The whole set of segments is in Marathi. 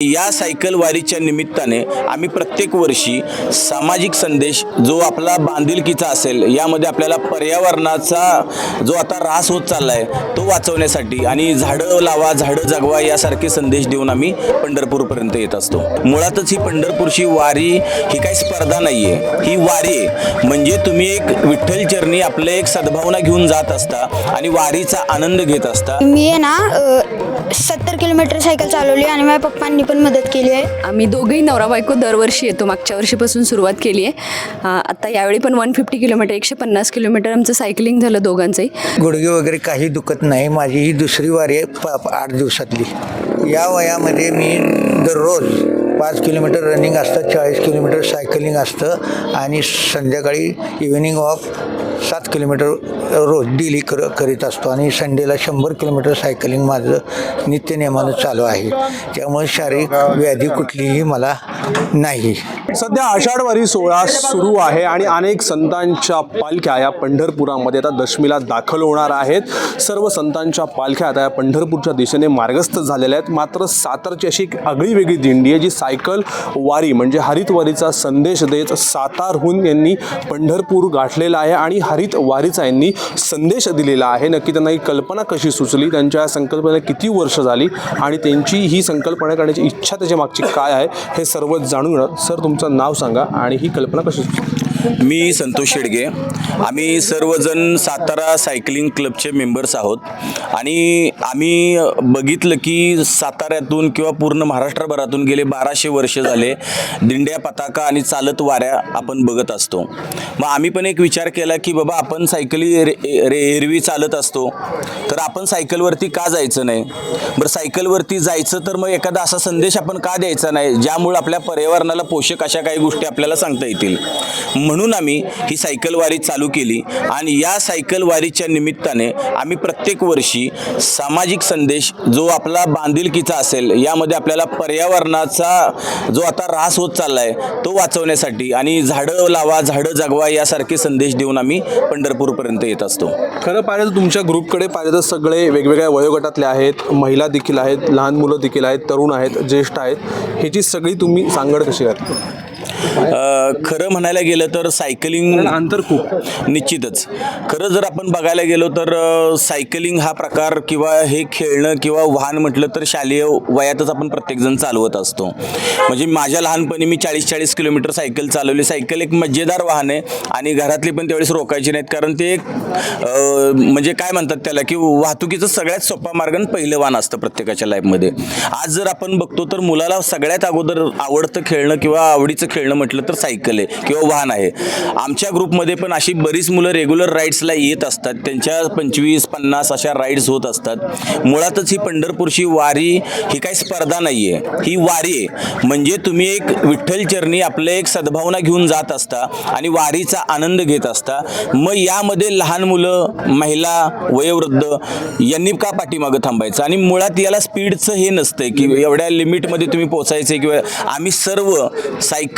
या सायकल वारीच्या निमित्ताने आम्ही प्रत्येक वर्षी सामाजिक संदेश जो आपला बांधिलकीचा असेल यामध्ये आपल्याला पर्यावरणाचा जो आता ऱ्हास होत चालला आहे तो वाचवण्यासाठी आणि झाडं लावा झाडं जगवा यासारखे संदेश देऊन आम्ही पंढरपूरपर्यंत येत असतो. मुळातच ही पंढरपूरची वारी ही काही स्पर्धा नाही आहे ही वारी आहे. म्हणजे तुम्ही एक विठ्ठल चरणी आपलं एक सद्भावना घेऊन जात असता आणि वारीचा आनंद घेत असता. मी ना सत्तर किलोमीटर सायकल चालवली आणि माझ्या पप्पांनी पण मदत केली आहे. आम्ही दोघंही नवरा बायको दरवर्षी येतो. मागच्या वर्षीपासून सुरुवात केली आहे. आता यावेळी पण वन फिफ्टी किलोमीटर एकशे पन्नास किलोमीटर आमचं सायकलिंग झालं दोघांचंही. गुडघे वगैरे काही दुखत नाही. माझी ही दुसरी वारी आहे प प- आठ दिवसातली. या वयामध्ये मी दररोज पाच किलोमीटर रनिंग असतं चाळीस किलोमीटर सायकलिंग असतं आणि संध्याकाळी इव्हिनिंग वॉक सात किलोमीटर रोज डेली कर करीत असतो आणि संडेला शंभर किलोमीटर सायकलिंग माझं नित्यनियमानं चालू आहे. त्यामुळे शारीरिक व्याधी कुठलीही मला नाही. सध्या आषाढवारी सोहळा सुरू आहे आणि अनेक संतांच्या पालख्या या पंढरपुरामध्ये आता दशमीला दाखल होणार आहेत. सर्व संतांच्या पालख्या आता या पंढरपूरच्या दिशेने मार्गस्थ झालेल्या आहेत. मात्र सातारची अशी एक आगळी वेगळी दिंडी आहे जी सायकल वारी म्हणजे हरितवारीचा संदेश देत सातारहून यांनी पंढरपूर गाठलेला आहे आणि हरित वारीचा यांनी संदेश दिलेला आहे. नक्की त्यांना ही कल्पना कशी सुचली? त्यांच्या या संकल्पनेला किती वर्ष झाली? आणि त्यांची ही संकल्पना करण्याची इच्छा त्याच्या मागची काय आहे? हे सर्व जाणून सर सर तुमचं नाव सांगा आणि ही कल्पना कशी सुचली मी संतोष शेडगे. आम्ही सर्वजण सातारा सायकलिंग क्लबचे मेंबर्स आहोत. आणि आम्ही बघितलं की साताऱ्यातून किंवा पूर्ण महाराष्ट्रभरातून गेले बाराशे वर्ष झाले दिंड्या पताका आणि चालत वाऱ्या आपण बघत असतो. मग आम्ही पण एक विचार केला की बाबा आपण सायकली रे रे एरवी चालत असतो. तर आपण सायकलवरती का जायचं नाही? बरं सायकलवरती जायचं तर मग एखादा असा संदेश आपण का द्यायचा नाही ज्यामुळे आपल्या पर्यावरणाला पोषक अशा काही गोष्टी आपल्याला सांगता येतील? म्हणून म्हणून आम्ही ही सायकलवारी चालू केली. आणि या सायकलवारीच्या निमित्ताने आम्ही प्रत्येक वर्षी सामाजिक संदेश जो आपला बांधिलकीचा असेल यामध्ये आपल्याला पर्यावरणाचा जो आता ऱ्हास होत चालला आहे तो वाचवण्यासाठी आणि झाडं लावा झाडं जगवा यासारखे संदेश देऊन आम्ही पंढरपूरपर्यंत येत असतो. खरं पाहिजे तुमच्या ग्रुपकडे पाहिजे तर सगळे वेगवेगळ्या वयोगटातले आहेत महिला देखील आहेत लहान मुलं देखील आहेत तरुण आहेत ज्येष्ठ आहेत ह्याची सगळी तुम्ही सांगड कशी घातली? खरं म्हणायला गेलं तर सायकलिंग अंतर खूप. निश्चितच. खरं जर आपण बघायला गेलो तर सायकलिंग हा प्रकार किंवा हे खेळणं किंवा वाहन म्हटलं तर शालेय वयातच आपण प्रत्येकजण चालवत असतो. म्हणजे माझ्या लहानपणी मी चाळीस चाळीस किलोमीटर सायकल चालवली. सायकल एक मजेदार वाहन आहे आणि घरातली पण त्यावेळेस रोकायची नाहीत. कारण ते एक म्हणजे काय म्हणतात त्याला की वाहतुकीचं सगळ्यात सोपा मार्ग आणि पहिलं वाहन असतं प्रत्येकाच्या लाईफमध्ये आज जर आपण बघतो तर मुलाला सगळ्यात अगोदर आवडतं खेळणं किंवा आवडीचं खेळणं म्हटलं तर सायकल आहे किंवा वाहन आहे. आमच्या ग्रुपमध्ये पण अशी बरीच मुलं रेग्युलर राईड्सला येत असतात. त्यांच्या पंचवीस पन्नास अशा राईड्स होत असतात. मुळातच ही पंढरपूरची वारी ही काही स्पर्धा नाही आहे ही वारी आहे. म्हणजे तुम्ही एक विठ्ठल चरणी आपलं एक सद्भावना घेऊन जात असता आणि वारीचा आनंद घेत असता. मग यामध्ये लहान मुलं महिला वयोवृद्ध यांनी का पाठीमागं थांबायचं? आणि मुळात याला स्पीडचं हे नसतंय की एवढ्या लिमिटमध्ये तुम्ही पोचायचे किंवा आम्ही सर्व सायकल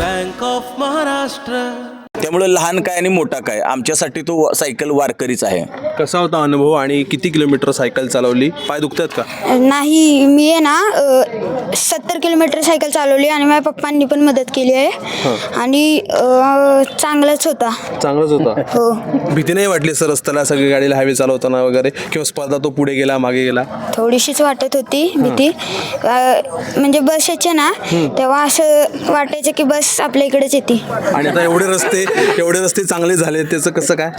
बँक ऑफ महाराष्ट्र त्यामुळे लहान काय आणि मोठा काय? आमच्यासाठी तो सायकल वारकरीच आहे. कसा होता अनुभव आणि किती किलोमीटर सायकल चालवली? पाय दुखतात का? नाही मी आहे ना सत्तर किलोमीटर सायकल चालवली आणि माझ्या पप्पांनी पण मदत केली आहे. आणि चांगलाच होता. चांगलंच होता? हो. भीती नाही वाटली सर रस्त्याला सगळी गाडीला हायवे चालवताना वगैरे? किंवा स्पर्धा तो पुढे गेला मागे गेला? थोडीशीच वाटत होती भीती. म्हणजे बस यायचे ना तेव्हा असं वाटायचं की बस आपल्या इकडेच येते. आणि आता एवढे रस्ते एवढे रस्ते चांगले झाले त्याचं कसं काय?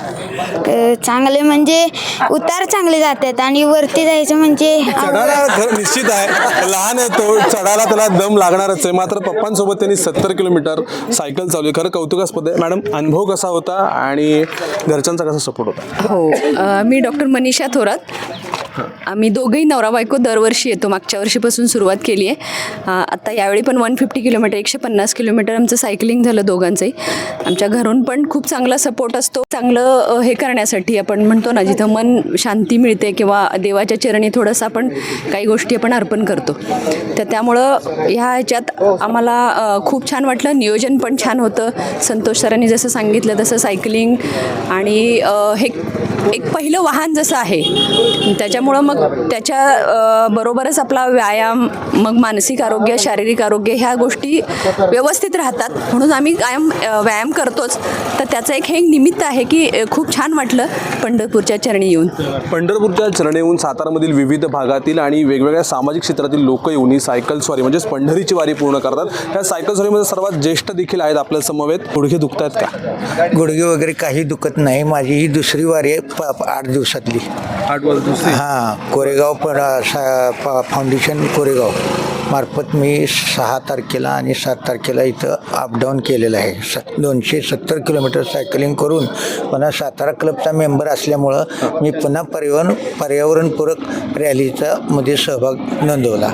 अ, चांगले म्हणजे उतार चांगले जातात आणि वरती जायचं म्हणजे चढायला खरं निश्चित आहे. लहान आहे तो चढायला त्याला दम लागणारच आहे. मात्र पप्पांसोबत त्यांनी सत्तर किलोमीटर सायकल चालवली खरं कौतुकास्पद आहे. मॅडम अनुभव कसा होता आणि घरच्यांचा कसा सपोर्ट होता? हो अ, मी डॉक्टर मनीषा थोरात. आम्ही दोघंही नवरा बायको दरवर्षी येतो. मागच्या वर्षीपासून सुरुवात केली आहे. आत्ता आता यावेळी पण वन फिफ्टी किलोमीटर एकशे पन्नास किलोमीटर आमचं सायकलिंग झालं दोघांचंही. आमच्या घरून पण खूप चांगला सपोर्ट असतो. चांगलं हे करण्यासाठी आपण म्हणतो ना जिथं मन शांती मिळते किंवा देवाच्या चरणी थोडंसं आपण काही गोष्टी आपण अर्पण करतो. तर त्यामुळं ह्या ह्याच्यात आम्हाला खूप छान वाटलं. नियोजन पण छान होतं. संतोष सरांनी जसं सांगितलं तसं सायकलिंग आणि हे एक पहिलं वाहन जसं आहे त्याच्यामुळं मग त्याच्या बरोबरच आपला व्यायाम मग मानसिक आरोग्य शारीरिक आरोग्य ह्या गोष्टी व्यवस्थित राहतात. म्हणून आम्ही कायम व्यायाम करतोच. तर त्याचं एक हे एक निमित्त आहे की खूप छान वाटलं पंढरपूरच्या चरणी येऊन. पंढरपूरच्या चरणी येऊन सातारामधील विविध भागातील आणि वेगवेगळ्या सामाजिक क्षेत्रातील लोक येऊन ही सायकल स्वारी म्हणजेच पंढरीची वारी पूर्ण करतात. ह्या सायकल स्वारीमध्ये सर्वात ज्येष्ठ देखील आहेत आपल्या समवेत. गुडघे दुखत आहेत का? गुडघे वगैरे काही दुखत नाही. माझी ही दुसरी वारी आहे. प- आठ दिवसातली. आठ वर्ष हां कोरेगाव पण फाउंडेशन कोरेगाव. मार्फत मी सहा तारखेला आणि सात तारखेला इथं अपडाऊन केलेलं आहे. स दोनशे सत्तर किलोमीटर सायकलिंग करून पुन्हा सातारा क्लबचा मेंबर असल्यामुळं मी पुन्हा परिवहन पर्यावरणपूरक रॅलीचा मध्ये सहभाग नोंदवला.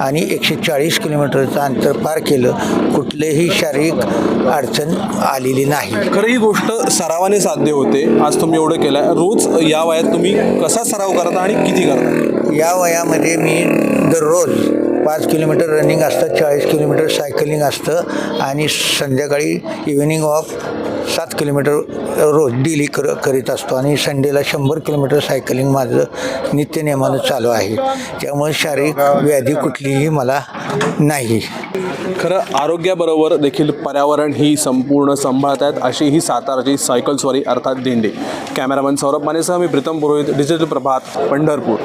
आणि एकशे चाळीस किलोमीटरचं अंतर पार केलं. कुठलेही शारीरिक अडचण आलेली नाही. खरं ही गोष्ट सरावाने साध्य होते. आज तुम्ही एवढं केलं रोज या वयात तुम्ही कसा सराव करता आणि किती करता? या वयामध्ये मी दररोज पाच किलोमीटर रनिंग असतं चाळीस किलोमीटर सायकलिंग असतं आणि संध्याकाळी इव्हिनिंग वॉक सात किलोमीटर रोज डेली कर करीत असतो आणि संडेला शंभर किलोमीटर सायकलिंग माझं नित्यनियमानं चालू आहे. त्यामुळे शारीरिक व्याधी कुठलीही मला नाही. खरं आरोग्याबरोबर देखील पर्यावरण ही संपूर्ण सांभाळत आहेत अशी ही साताराची सायकल स्वारी अर्थात दिंडी. कॅमेरामॅन सौरभ मानेसह मी प्रीतम पुरोहित डिजिटल प्रभात पंढरपूर.